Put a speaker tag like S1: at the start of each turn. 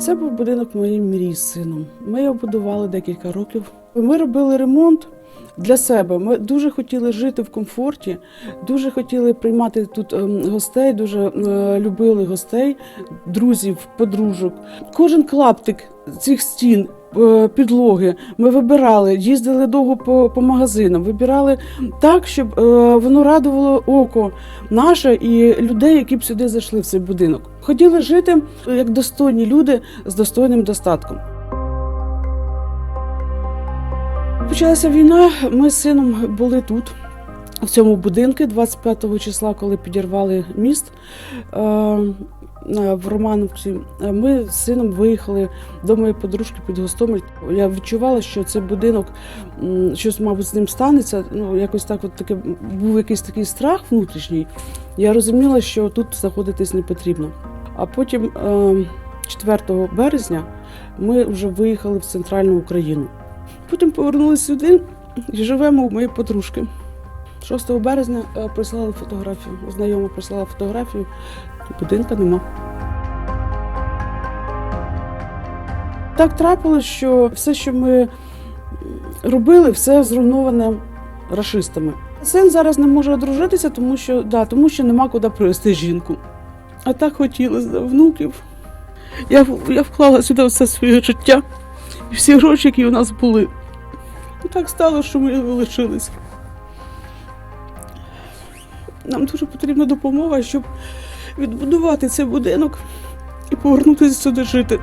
S1: Це був будинок моєї мрії з сином. Ми його будували декілька років. Ми робили ремонт для себе. Ми дуже хотіли жити в комфорті, дуже хотіли приймати тут ем, гостей, дуже е, любили гостей, друзів, подружок. Кожен клаптик цих стін. Е, Підлоги ми вибирали, їздили довго по, по магазинам, вибирали так, щоб е, воно радувало око наше і людей, які б сюди зайшли в цей будинок. Хотіли жити як достойні люди з достойним достатком. Почалася війна. Ми з сином були тут, в цьому будинку, 25 числа, коли підірвали міст е, е, в Романовці. Е, Ми з сином виїхали до моєї подружки під Гостомель. Я відчувала, що цей будинок щось, мабуть, з ним станеться. Ну, якось так, от таке був якийсь такий страх внутрішній. Я розуміла, що тут знаходитись не потрібно. А потім, е, 4 березня, ми вже виїхали в центральну Україну. Потім повернулися сюди і живемо у моєї подружки. 6 березня е, прислали фотографію. Знайома прислала фотографію, будинка нема. Так трапилось, що все, що ми робили, все зруйноване рашистами. Син зараз не може одружитися, тому що, да, тому що нема куди привезти жінку. А так хотілося внуків. Я, я вклала сюди все своє життя і всі гроші, які у нас були. І так стало, що ми лишились. Нам дуже потрібна допомога, щоб відбудувати цей будинок і повернутися сюди жити.